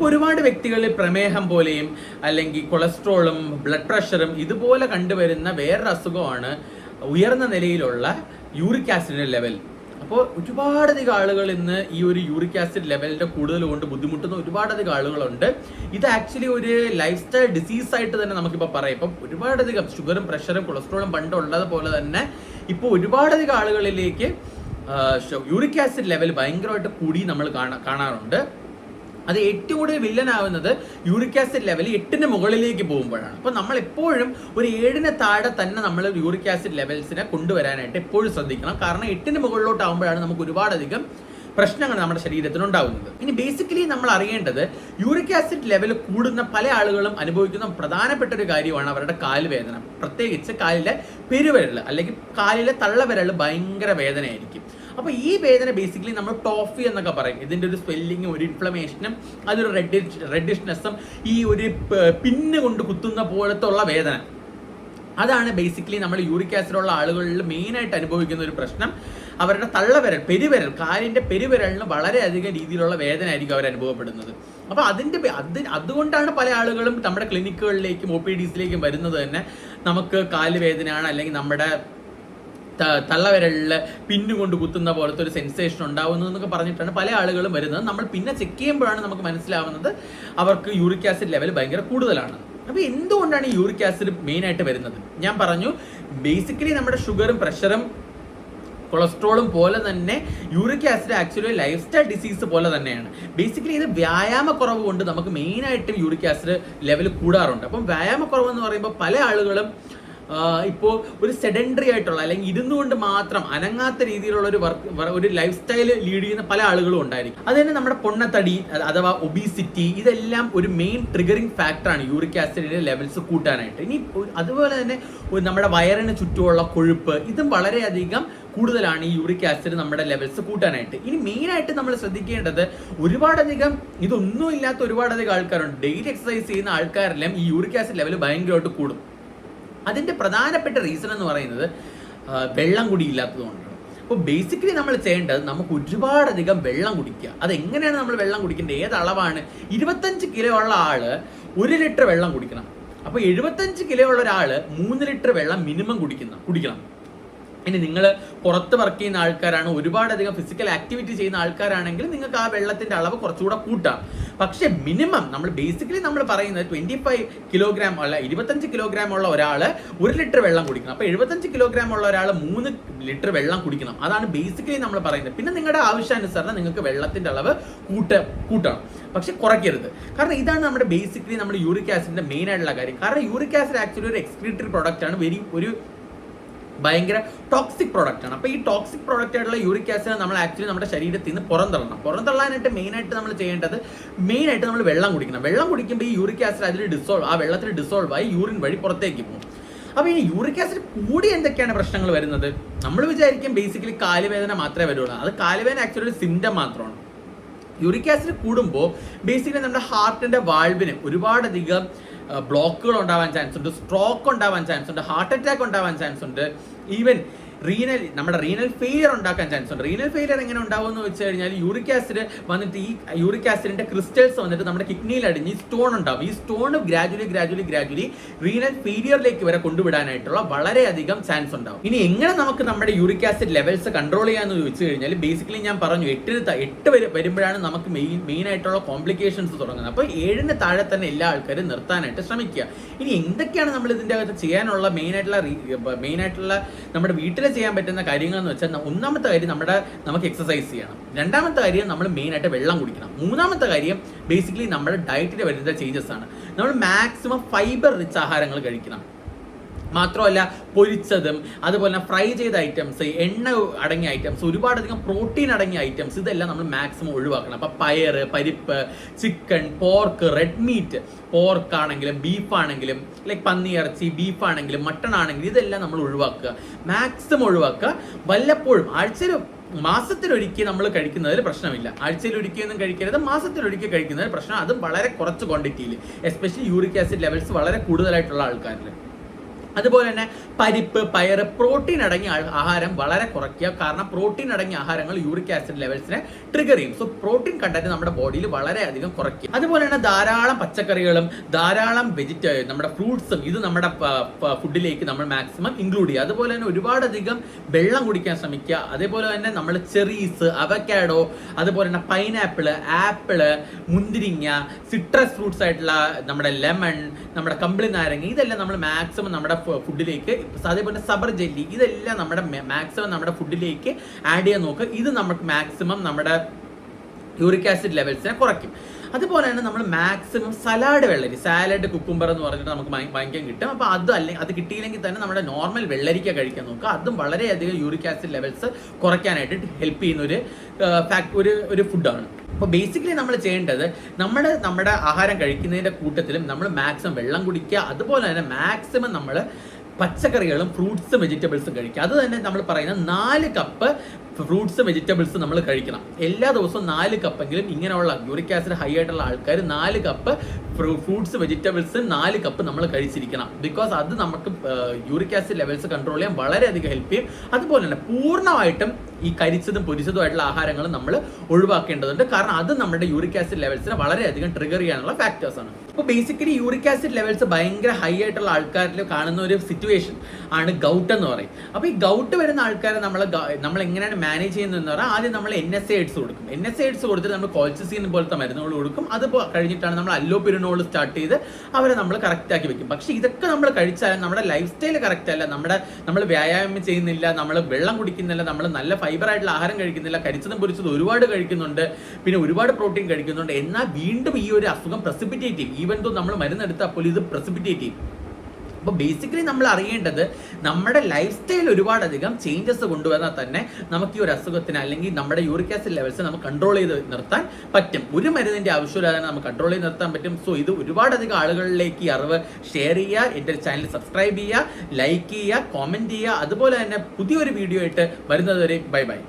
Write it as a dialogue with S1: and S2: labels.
S1: ഒരുപാട് വ്യക്തികളിൽ പ്രമേഹം പോലെയും അല്ലെങ്കിൽ കൊളസ്ട്രോളും ബ്ലഡ് പ്രഷറും ഇതുപോലെ കണ്ടുവരുന്ന വേറൊരു അസുഖമാണ് ഉയർന്ന നിലയിലുള്ള യൂറിക് ആസിഡിന്റെ ലെവൽ. അപ്പോൾ ഒരുപാടധികം ആളുകൾ ഇന്ന് ഈ ഒരു യൂറിക് ആസിഡ് ലെവലിന്റെ കൂടുതൽ കൊണ്ട് ബുദ്ധിമുട്ടുന്ന ഒരുപാടധികം ആളുകളുണ്ട്. ഇത് ആക്ച്വലി ഒരു ലൈഫ് സ്റ്റൈൽ ഡിസീസ് ആയിട്ട് തന്നെ നമുക്കിപ്പോൾ പറയാം. ഇപ്പം ഒരുപാടധികം ഷുഗറും പ്രഷറും കൊളസ്ട്രോളും പണ്ടുള്ളത് പോലെ തന്നെ ഇപ്പോൾ ഒരുപാടധികം ആളുകളിലേക്ക് യൂറിക് ആസിഡ് ലെവൽ ഭയങ്കരമായിട്ട് കൂടി നമ്മൾ കാണാ- കാണാറുണ്ട്. അത് ഏറ്റവും കൂടുതൽ വില്ലനാവുന്നത് യൂറിക് ആസിഡ് ലെവൽ എട്ടിന് മുകളിലേക്ക് പോകുമ്പോഴാണ്. അപ്പോൾ നമ്മൾ എപ്പോഴും ഒരു ഏഴിന് താഴെ തന്നെ നമ്മൾ യൂറിക് ആസിഡ് ലെവൽസിനെ കൊണ്ടുവരാനായിട്ട് എപ്പോഴും ശ്രദ്ധിക്കണം. കാരണം എട്ടിന് മുകളിലോട്ടാകുമ്പോഴാണ് നമുക്ക് ഒരുപാടധികം പ്രശ്നങ്ങൾ നമ്മുടെ ശരീരത്തിന് ഉണ്ടാകുന്നത് ഇനി ബേസിക്കലി നമ്മൾ അറിയേണ്ടത് യൂറിക് ആസിഡ് ലെവൽ കൂടുന്ന പല ആളുകളും അനുഭവിക്കുന്ന പ്രധാനപ്പെട്ട ഒരു കാര്യമാണ് അവരുടെ കാൽ വേദന പ്രത്യേകിച്ച് കാലിലെ പെരുവിരൽ അല്ലെങ്കിൽ കാലിലെ തള്ളവിരൽ ഭയങ്കര വേദനയായിരിക്കും. അപ്പോൾ ഈ വേദന ബേസിക്കലി നമ്മൾ ടോഫി എന്നൊക്കെ പറയും. ഇതിന്റെ ഒരു സ്വെല്ലിങ്ങും ഒരു ഇൻഫ്ലമേഷനും അതൊരു റെഡിഷ് റെഡിഷ്നെസ്സും ഈ ഒരു പിന്ന് കൊണ്ട് കുത്തുന്ന പോലത്തെ ഉള്ള വേദന. അതാണ് ബേസിക്കലി നമ്മൾ യൂറിക് ആസിഡുള്ള ആളുകളിൽ മെയിനായിട്ട് അനുഭവിക്കുന്ന ഒരു പ്രശ്നം. അവരുടെ തള്ളവിരൽ പെരുവിരൽ കാലിന്റെ പെരുവിരലിന് വളരെയധികം രീതിയിലുള്ള വേദന ആയിരിക്കും അവർ അനുഭവപ്പെടുന്നത്. അപ്പോൾ അതിന്റെ അത് അതുകൊണ്ടാണ് പല ആളുകളും നമ്മുടെ ക്ലിനിക്കുകളിലേക്കും ഒ പി ഡിസിലേക്കും വരുന്നത് തന്നെ. നമുക്ക് കാൽ വേദനയാണ് അല്ലെങ്കിൽ നമ്മുടെ തള്ളവിരലിൽ പിന്നുകൊണ്ട് കുത്തുന്ന പോലത്തെ ഒരു സെൻസേഷൻ ഉണ്ടാവുന്നു എന്നൊക്കെ പറഞ്ഞിട്ടാണ് പല ആളുകളും വരുന്നത്. നമ്മൾ പിന്നെ ചെക്ക് ചെയ്യുമ്പോഴാണ് നമുക്ക് മനസ്സിലാവുന്നത് അവർക്ക് യൂറിക് ആസിഡ് ലെവൽ ഭയങ്കര കൂടുതലാണ്. അപ്പോൾ എന്തുകൊണ്ടാണ് യൂറിക് ആസിഡ് മെയിൻ ആയിട്ട് വരുന്നത്? ഞാൻ പറഞ്ഞു ബേസിക്കലി നമ്മുടെ ഷുഗറും പ്രഷറും കൊളസ്ട്രോളും പോലെ തന്നെ uric acid actually lifestyle disease പോലെ തന്നെയാണ്. ബേസിക്കലി ഇത് വ്യായാമക്കുറവ് കൊണ്ട് നമുക്ക് മെയിനായിട്ടും യൂറിക് ആസിഡ് ലെവൽ കൂടാറുണ്ട്. അപ്പം വ്യായാമക്കുറവ് എന്ന് പറയുമ്പോൾ പല ആളുകളും ഇപ്പോൾ ഒരു സെഡൻഡറി ആയിട്ടുള്ള അല്ലെങ്കിൽ ഇരുന്നു കൊണ്ട് മാത്രം അനങ്ങാത്ത രീതിയിലുള്ള ഒരു വർക്ക് ഒരു ലൈഫ് സ്റ്റൈൽ ലീഡ് ചെയ്യുന്ന പല ആളുകളും ഉണ്ടായിരിക്കും. അത് തന്നെ നമ്മുടെ പൊണ്ണത്തടി അഥവാ ഒബീസിറ്റി ഇതെല്ലാം ഒരു മെയിൻ ട്രിഗറിങ് ഫാക്ടറാണ് യൂറിക് ആസിഡിന്റെ ലെവൽസ് കൂട്ടാനായിട്ട്. ഇനി അതുപോലെ തന്നെ നമ്മുടെ വയറിന് ചുറ്റുമുള്ള കൊഴുപ്പ് ഇതും വളരെയധികം കൂടുതലാണ് ഈ യൂറിക് ആസിഡ് നമ്മുടെ ലെവൽസ് കൂട്ടാനായിട്ട്. ഇനി മെയിനായിട്ട് നമ്മൾ ശ്രദ്ധിക്കേണ്ടത് ഒരുപാടധികം ഇതൊന്നും ഇല്ലാത്ത ഒരുപാടധികം ആൾക്കാരുണ്ട്. ഡെയിലി എക്സസൈസ് ചെയ്യുന്ന ആൾക്കാരെല്ലാം ഈ യൂറിക് ആസിഡ് ലെവൽ ഭയങ്കരമായിട്ട് കൂടും. അതിന്റെ പ്രധാനപ്പെട്ട റീസൺ എന്ന് പറയുന്നത് വെള്ളം കുടി ഇല്ലാത്തതുകൊണ്ടാണ് അപ്പോൾ ബേസിക്കലി നമ്മൾ ചെയ്യേണ്ടത് നമുക്ക് ഒരുപാടധികം വെള്ളം കുടിക്കുക. അതെങ്ങനെയാണ് നമ്മൾ വെള്ളം കുടിക്കേണ്ടത്? ഏത് അളവാണ്? ഇരുപത്തഞ്ച് കിലോ ഉള്ള ആൾ ഒരു ലിറ്റർ വെള്ളം കുടിക്കണം. അപ്പോൾ എഴുപത്തഞ്ച് കിലോ ഉള്ള ഒരാൾ മൂന്ന് ലിറ്റർ വെള്ളം മിനിമം കുടിക്കുന്ന കുടിക്കണം. ഇനി നിങ്ങൾ പുറത്ത് വർക്ക് ചെയ്യുന്ന ആൾക്കാരാണ് ഒരുപാടധികം ഫിസിക്കൽ ആക്ടിവിറ്റി ചെയ്യുന്ന ആൾക്കാരാണെങ്കിൽ നിങ്ങൾക്ക് ആ വെള്ളത്തിന്റെ അളവ് കുറച്ചുകൂടെ കൂട്ടാം. പക്ഷെ മിനിമം നമ്മൾ ബേസിക്കലി നമ്മൾ പറയുന്നത് ട്വന്റി ഫൈവ് കിലോഗ്രാം ഉള്ള ഇരുപത്തഞ്ച് കിലോഗ്രാം ഉള്ള ഒരാൾ ഒരു ലിറ്റർ വെള്ളം കുടിക്കണം. അപ്പോൾ എഴുപത്തഞ്ച് കിലോഗ്രാം ഉള്ള ഒരാൾ മൂന്ന് ലിറ്റർ വെള്ളം കുടിക്കണം. അതാണ് ബേസിക്കലി നമ്മൾ പറയുന്നത്. പിന്നെ നിങ്ങളുടെ ആവശ്യാനുസരണം നിങ്ങൾക്ക് വെള്ളത്തിന്റെ അളവ് കൂട്ട കൂട്ടണം പക്ഷെ കുറയ്ക്കരുത്. കാരണം ഇതാണ് നമ്മുടെ ബേസിക്കലി നമ്മുടെ യൂറിക് ആസിഡിന്റെ മെയിൻ ആയിട്ടുള്ള കാര്യം. കാരണം യൂറിക് ആസിഡ് ആക്ച്വലി ഒരു എക്സ്ക്രീറ്ററി പ്രോഡക്റ്റ് ആണ്. വെരി ഒരു ഭയങ്കര ടോക്സിക് പ്രോഡക്റ്റ് ആണ്. അപ്പോൾ ഈ ടോക്സിക് പ്രോഡക്റ്റ് ആയിട്ടുള്ള യൂറിക് ആസിഡ് നമ്മൾ ആക്ച്വലി നമ്മുടെ ശരീരത്തിൽ നിന്ന് പുറന്തള്ളണം. പുറന്തള്ളാനായിട്ട് മെയിൻ ആയിട്ട് നമ്മൾ ചെയ്യേണ്ടത് മെയിൻ ആയിട്ട് നമ്മൾ വെള്ളം കുടിക്കണം. വെള്ളം കുടിക്കുമ്പോൾ ഈ യൂറിക് ആസിഡ് അതിൽ ഡിസോൾവ് ആ വെള്ളത്തിൽ ഡിസോൾവ് ആയി യൂറിൻ വഴി പുറത്തേക്ക് പോകും. അപ്പോൾ ഈ യൂറിക് ആസിഡ് കൂടി എന്തൊക്കെയാണ് പ്രശ്നങ്ങൾ വരുന്നത്? നമ്മൾ വിചാരിക്കും ബേസിക്കലി കാലുവേദന മാത്രമേ വരുള്ളൂ. അത് കാലുവേദന ആക്ച്വലി ഒരു സിംറ്റം മാത്രമാണ്. യൂറിക് ആസിഡ് കൂടുമ്പോൾ ബേസിക്കലി നമ്മുടെ ഹാർട്ടിന്റെ വാൾവിന് ഒരുപാടധികം ബ്ലോക്കുകൾ ഉണ്ടാവാൻ ചാൻസ് ഉണ്ട് സ്ട്രോക്ക് ഉണ്ടാവാൻ ചാൻസ് ഉണ്ട് ഹാർട്ട് അറ്റാക്ക് ഉണ്ടാവാൻ ചാൻസ് ഉണ്ട്. ഈവൻ റീനൽ നമ്മുടെ റീനൽ ഫെയിലിയർ ഉണ്ടാക്കാൻ ചാൻസ് ഉണ്ട്. റീനൽ ഫെയിലിയർ എങ്ങനെ ഉണ്ടാവും എന്ന് വെച്ച് കഴിഞ്ഞാൽ യൂറിക് ആസിഡ് വന്നിട്ട് ഈ യൂറിക് ആസിഡിന്റെ ക്രിസ്റ്റൽസ് വന്നിട്ട് നമ്മുടെ കിഡ്നിയിൽ അടിഞ്ഞ് സ്റ്റോൺ ഉണ്ടാവും. ഈ stone gradually gradually gradually renal ഫെയിലിയറിലേക്ക് വരെ കൊണ്ടുവിടാനായിട്ടുള്ള വളരെയധികം ചാൻസ് ഉണ്ടാവും. ഇനി എങ്ങനെ നമുക്ക് നമ്മുടെ യൂറിക് ആസിഡ് ലെവൽസ് കൺട്രോൾ ചെയ്യാന്ന് ചോദിച്ചു കഴിഞ്ഞാൽ ബേസിക്കലി ഞാൻ പറഞ്ഞു എട്ടിന് എട്ട് വരെ വരുമ്പോഴാണ് നമുക്ക് മെയിൻ മെയിൻ ആയിട്ടുള്ള കോംപ്ലിക്കേഷൻസ് തുടങ്ങുന്നത്. അപ്പോൾ ഏഴിന് താഴെ തന്നെ എല്ലാ ആൾക്കാരും നിർത്താനായിട്ട് ശ്രമിക്കുക. ഇനി എന്തൊക്കെയാണ് നമ്മൾ ഇതിന്റെ അകത്ത് ചെയ്യാനുള്ള മെയിൻ ആയിട്ടുള്ള മെയിൻ ആയിട്ടുള്ള നമ്മുടെ വീട്ടിൽ ചെയ്യാൻ പറ്റുന്ന കാര്യങ്ങൾ എന്ന് വെച്ചാൽ ഒന്നാമത്തെ കാര്യം നമ്മുടെ നമുക്ക് എക്സസൈസ് ചെയ്യണം. രണ്ടാമത്തെ കാര്യം നമ്മൾ മെയിൻ ആയിട്ട് വെള്ളം കുടിക്കണം. മൂന്നാമത്തെ കാര്യം ബേസിക്കലി നമ്മുടെ ഡയറ്റിൽ വരുന്ന ചേഞ്ചസ് ആണ്. നമ്മൾ മാക്സിമം ഫൈബർ റിച്ച് ആഹാരങ്ങൾ കഴിക്കണം. മാത്രമല്ല പൊരിച്ചതും അതുപോലെ തന്നെ ഫ്രൈ ചെയ്ത ഐറ്റംസ് എണ്ണ അടങ്ങിയ ഐറ്റംസ് ഒരുപാടധികം പ്രോട്ടീൻ അടങ്ങിയ ഐറ്റംസ് ഇതെല്ലാം നമ്മൾ മാക്സിമം ഒഴിവാക്കണം. അപ്പം പയർ പരിപ്പ് chicken pork red meat pork ആണെങ്കിലും ബീഫ് ആണെങ്കിലും ലൈക്ക് പന്നി ഇറച്ചി ബീഫ് ആണെങ്കിലും മട്ടൺ ആണെങ്കിലും ഇതെല്ലാം നമ്മൾ ഒഴിവാക്കുക. മാക്സിമം ഒഴിവാക്കുക. വല്ലപ്പോഴും ആഴ്ചയിൽ മാസത്തിലൊരിക്കൽ നമ്മൾ കഴിക്കുന്നതിൽ പ്രശ്നമില്ല. ആഴ്ചയിൽ ഒരിക്കലൊന്നും കഴിക്കരുത് മാസത്തിലൊരിക്കൽ കഴിക്കുന്നതിൽ പ്രശ്നം. അതും വളരെ കുറച്ച് ക്വാണ്ടിറ്റിയിൽ എസ്പെഷ്യലി യൂറിക് ആസിഡ് ലെവൽസ് വളരെ കൂടുതലായിട്ടുള്ള ആൾക്കാരിൽ അതുപോലെ തന്നെ പരിപ്പ് പയർ പ്രോട്ടീൻ അടങ്ങിയ ആഹാരം വളരെ കുറയ്ക്കുക. കാരണം പ്രോട്ടീൻ അടങ്ങിയ ആഹാരങ്ങൾ യൂറിക് ആസിഡ് ലെവൽസിനെ ട്രിഗർ ചെയ്യും. സോ പ്രോട്ടീൻ കണ്ടന്റ് നമ്മുടെ ബോഡിയിൽ വളരെയധികം കുറയ്ക്കും. അതുപോലെ തന്നെ ധാരാളം പച്ചക്കറികളും ധാരാളം വെജിറ്റ നമ്മുടെ ഫ്രൂട്ട്സും ഇത് നമ്മുടെ ഫുഡിലേക്ക് നമ്മൾ മാക്സിമം ഇൻക്ലൂഡ് ചെയ്യുക. അതുപോലെ തന്നെ ഒരുപാടധികം വെള്ളം കുടിക്കാൻ ശ്രമിക്കുക. അതേപോലെ തന്നെ നമ്മൾ ചെറീസ് അവക്കാഡോ അതുപോലെ തന്നെ പൈനാപ്പിൾ ആപ്പിൾ മുന്തിരിങ്ങ സിട്രസ് ഫ്രൂട്ട്സ് ആയിട്ടുള്ള നമ്മുടെ ലെമൺ നമ്മുടെ കമ്പിളി നാരങ്ങ ഇതെല്ലാം നമ്മൾ മാക്സിമം നമ്മുടെ ഫുഡിലേക്ക് അതേപോലെ സബർ ജെല്ലി ഇതെല്ലാം നമ്മുടെ മാക്സിമം നമ്മുടെ ഫുഡിലേക്ക് ആഡ് ചെയ്യാൻ നോക്കുക ഇത് നമുക്ക് മാക്സിമം നമ്മുടെ യൂറിക് ആസിഡ് ലെവൽസിനെ കുറയ്ക്കും. അതുപോലെ തന്നെ നമ്മൾ മാക്സിമം സലാഡ് വെള്ളരി. സാലഡ് കുക്കുംബർ എന്ന് പറഞ്ഞിട്ട് നമുക്ക് വാങ്ങി- വാങ്ങിക്കാൻ കിട്ടും. അപ്പോൾ അത് അല്ലെങ്കിൽ അത് കിട്ടിയില്ലെങ്കിൽ തന്നെ നമ്മുടെ നോർമൽ വെള്ളരിക്ക കഴിക്കാൻ നോക്കുക അതും വളരെയധികം യൂറിക് ആസിഡ് ലെവൽസ് കുറയ്ക്കാനായിട്ട് ഹെൽപ്പ് ചെയ്യുന്ന ഒരു ഫാക്ട് ഒരു ഒരു ഫുഡാണ് അപ്പോൾ ബേസിക്കലി നമ്മൾ ചെയ്യേണ്ടത് നമ്മൾ നമ്മുടെ ആഹാരം കഴിക്കുന്നതിന്റെ കൂട്ടത്തിലും നമ്മൾ മാക്സിമം വെള്ളം കുടിക്കുക അതുപോലെ തന്നെ മാക്സിമം നമ്മൾ പച്ചക്കറികളും ഫ്രൂട്ട്സും വെജിറ്റബിൾസും കഴിക്കുക. അത് തന്നെ നമ്മൾ പറയുന്ന നാല് കപ്പ് ഫ്രൂട്ട്സ് വെജിറ്റബിൾസ് നമ്മൾ കഴിക്കണം. എല്ലാ ദിവസവും നാല് കപ്പെങ്കിലും ഇങ്ങനെയുള്ള യൂറിക് ആസിഡ് ഹൈ ആയിട്ടുള്ള ആൾക്കാർ നാല് കപ്പ് ഫ്രൂട്ട്സ് വെജിറ്റബിൾസ് നാല് കപ്പ് നമ്മൾ കഴിച്ചിരിക്കണം. ബിക്കോസ് അത് നമുക്ക് യൂറിക് ആസിഡ് ലെവൽസ് കൺട്രോൾ ചെയ്യാൻ വളരെയധികം ഹെൽപ്പ് ചെയ്യും. അതുപോലെ തന്നെ പൂർണമായിട്ടും ഈ കരിച്ചതും പൊരിച്ചതുമായിട്ടുള്ള ആഹാരങ്ങൾ നമ്മൾ ഒഴിവാക്കേണ്ടതുണ്ട്. കാരണം അത് നമ്മുടെ യൂറിക് ആസിഡ് ലെവൽസിനെ വളരെയധികം ട്രിഗർ ചെയ്യാനുള്ള ഫാക്ടേഴ്സ് ആണ്. അപ്പോൾ ബേസിക്കലി യൂറിക് ആസിഡ് ലെവൽസ് ഭയങ്കര ഹൈ ആയിട്ടുള്ള ആൾക്കാരിൽ കാണുന്ന ഒരു സിറ്റുവേഷൻ ആണ് ഗൗട്ട് എന്ന് പറയും. അപ്പോൾ ഈ ഗൗട്ട് വരുന്ന ആൾക്കാരെ നമ്മൾ നമ്മൾ എങ്ങനെയാണ് മാനേജ് ചെയ്യുന്നതെന്ന് പറഞ്ഞാൽ ആദ്യം നമ്മൾ എൻ എസ് എയ്ഡ്സ് കൊടുക്കും. എൻ എസ് എയ്ഡ്സ് കൊടുത്തിട്ട് നമ്മൾ കോൾസിൻ പോലത്തെ മരുന്നുകൾ കൊടുക്കും. അത് കഴിഞ്ഞിട്ടാണ് നമ്മൾ അല്ലോപിരിനോൾ സ്റ്റാർട്ട് ചെയ്ത് അവരെ നമ്മൾ കറക്റ്റ് ആക്കി വെക്കും. പക്ഷേ ഇതൊക്കെ നമ്മൾ കഴിച്ചാലും നമ്മുടെ ലൈഫ് സ്റ്റൈൽ കറക്റ്റ് അല്ല. നമ്മുടെ നമ്മൾ വ്യായാമം ചെയ്യുന്നില്ല നമ്മൾ വെള്ളം കുടിക്കുന്നില്ല നമ്മൾ നല്ല ഫൈബർ ആയിട്ടുള്ള ആഹാരം കഴിക്കുന്നില്ല കരിച്ചതും പൊരിച്ചതും ഒരുപാട് കഴിക്കുന്നുണ്ട് പിന്നെ ഒരുപാട് പ്രോട്ടീൻ കഴിക്കുന്നുണ്ട്. എന്നാൽ വീണ്ടും ഈ ഒരു അസുഖം പ്രസിപ്പിറ്റേറ്റ് ചെയ്യും ഈവൻ തോ നമ്മൾ മരുന്നെടുത്താൽ അപ്പോൾ ഇത് പ്രസിപ്പിറ്റേറ്റ് ചെയ്യും അപ്പോൾ ബേസിക്കലി നമ്മൾ അറിയേണ്ടത് നമ്മുടെ ലൈഫ് സ്റ്റൈൽ ഒരുപാടധികം ചേഞ്ചസ് കൊണ്ടുവന്നാൽ തന്നെ നമുക്ക് ഈ ഒരു അസുഖത്തിന് അല്ലെങ്കിൽ നമ്മുടെ യൂറിക് ആസിഡ് ലെവൽസ് നമുക്ക് കൺട്രോൾ ചെയ്ത് നിർത്താൻ പറ്റും. ഒരു മരുന്നിന്റെ ആവശ്യമില്ലാതെ നമുക്ക് കൺട്രോൾ ചെയ്ത് നിർത്താൻ പറ്റും. സോ ഇത് ഒരുപാടധികം ആളുകളിലേക്ക് ഈ അറിവ് ഷെയർ ചെയ്യുക എന്റെ ചാനൽ സബ്സ്ക്രൈബ് ചെയ്യുക ലൈക്ക് ചെയ്യുക കോമെന്റ് ചെയ്യുക. അതുപോലെ തന്നെ പുതിയൊരു വീഡിയോ ആയിട്ട് വരുന്നതുവരെ ബൈ ബൈ